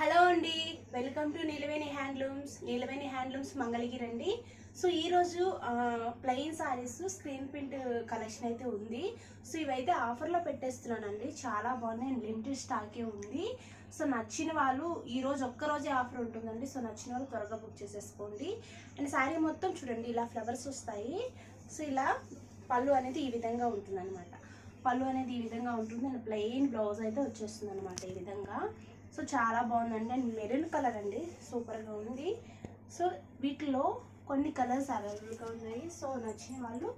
Hello అండి. Welcome to Neelaveni handlooms. Neelaveni handlooms Mangalagiri అండి. So ఈరోజు plain sarees screen print collection అయితే ఉంది. సో ఇవైతే ఆఫర్లో పెట్టేస్తున్నానండి. చాలా బాగున్నాయి. లిమిటెడ్ స్టాకే ఉంది. సో నచ్చిన వాళ్ళు ఈరోజు ఒక్కరోజే ఒక్క రోజే ఆఫర్ ఉంటుందండి. సో నచ్చిన వాళ్ళు త్వరగా బుక్ చేసేసుకోండి. అండ్ శారీ మొత్తం చూడండి ఇలా ఫ్లవర్స్ వస్తాయి. సో ఇలా పళ్ళు అనేది ఈ విధంగా ఉంటుందన్నమాట. పళ్ళు అనేది ఈ విధంగా ఉంటుంది. అండ్ ప్లెయిన్ బ్లౌజ్ అయితే వచ్చేస్తుంది అనమాట ఈ విధంగా. సో చాలా బాగుందండి. అండ్ మెరూన్ కలర్ అండి. సూపర్గా ఉంది. సో వీటిలో కొన్ని కలర్స్ అవైలబుల్గా ఉన్నాయి. సో నచ్చిన వాళ్ళు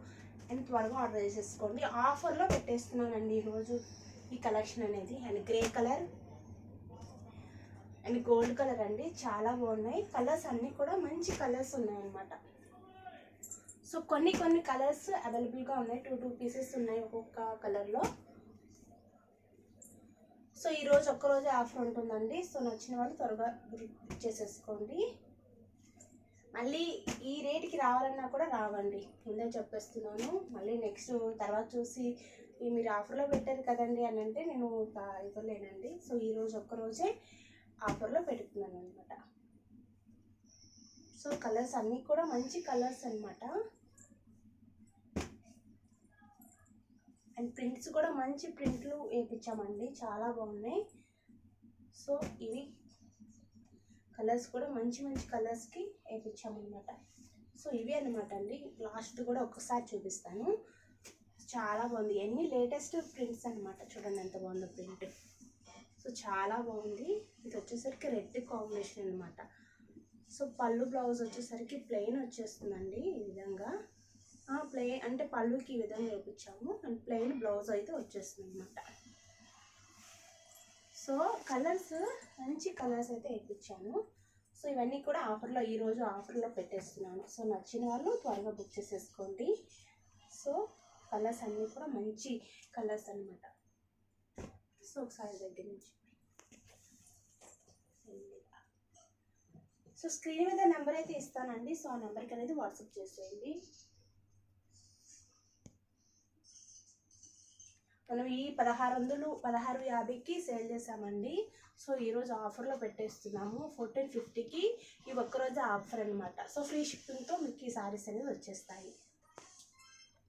అండ్ త్వరగా ఆర్డర్ చేసేసుకోండి. ఆఫర్లో పెట్టేస్తున్నానండి ఈరోజు ఈ కలెక్షన్ అనేది. And grey colour and gold colour అండి. చాలా బాగున్నాయి. కలర్స్ అన్నీ కూడా మంచి కలర్స్ ఉన్నాయన్నమాట. సో కొన్ని కొన్ని కలర్స్ అవైలబుల్గా ఉన్నాయి. టూ టూ పీసెస్ ఉన్నాయి ఒక్కొక్క కలర్లో. సో ఈరోజు ఒక్కరోజే ఒక్క రోజే ఆఫర్ ఉంటుందండి. సో నచ్చిన వాళ్ళు త్వరగా బుక్ చేసేసుకోండి. మళ్ళీ ఈ రేట్కి రావాలన్నా కూడా రావండి. ముందే చెప్పేస్తున్నాను. మళ్ళీ నెక్స్ట్ తర్వాత చూసి మీరు ఆఫర్లో పెట్టారు కదండి అని అంటే నేను ఇవ్వలేనండి. సో ఈరోజు ఒక్కరోజే ఒక్క రోజే ఆఫర్లో పెడుతున్నాను అనమాట సో కలర్స్ అన్నీ కూడా మంచి కలర్స్ అన్నమాట. అండ్ ప్రింట్స్ కూడా మంచి ప్రింట్లు వేయించామండి. చాలా బాగున్నాయి. సో ఇవి కలర్స్ కూడా మంచి మంచి కలర్స్కి వేయించామన్నమాట. సో ఇవి అనమాట అండి. లాస్ట్ కూడా ఒక్కసారి చూపిస్తాను. చాలా బాగుంది. ఎన్ని లేటెస్ట్ ప్రింట్స్ అనమాట చూడండి ఎంత బాగుందో ప్రింట్. సో చాలా బాగుంది. ఇది వచ్చేసరికి రెడ్ కాంబినేషన్ అనమాట సో పళ్ళు బ్లౌజ్ వచ్చేసరికి ప్లెయిన్ వచ్చేస్తుందండి ఈ విధంగా. ప్లెయిన్ అంటే పళ్ళుకి ఈ విధంగా వేయించాము అండ్ ప్లెయిన్ బ్లౌజ్ అయితే వచ్చేస్తుంది అనమాట సో కలర్స్ మంచి కలర్స్ అయితే వేయించాను సో ఇవన్నీ కూడా ఆఫర్లో ఈరోజు ఆఫర్లో పెట్టేస్తున్నాను. సో నచ్చిన వాళ్ళు త్వరగా బుక్ చేసేసుకోండి. సో కలర్స్ అన్నీ కూడా మంచి కలర్స్ అనమాట సో ఒకసారి దగ్గర నుంచి. సో స్క్రీన్ మీద నెంబర్ అయితే ఇస్తానండి. సో ఆ నెంబర్కి అనేది వాట్సాప్ చేసేయండి. మనం ఈ పదహారు వందలు పదహారు యాభైకి సేల్ చేసామండి సో ఈరోజు ఆఫర్లో పెట్టేస్తున్నాము. ఫోర్టీన్ ఫిఫ్టీకి ఈ ఒక్కరోజు ఆఫర్ అనమాట సో ఫ్రీ షిప్పింగ్తో మీకు ఈ సారీస్ అనేది వచ్చేస్తాయి.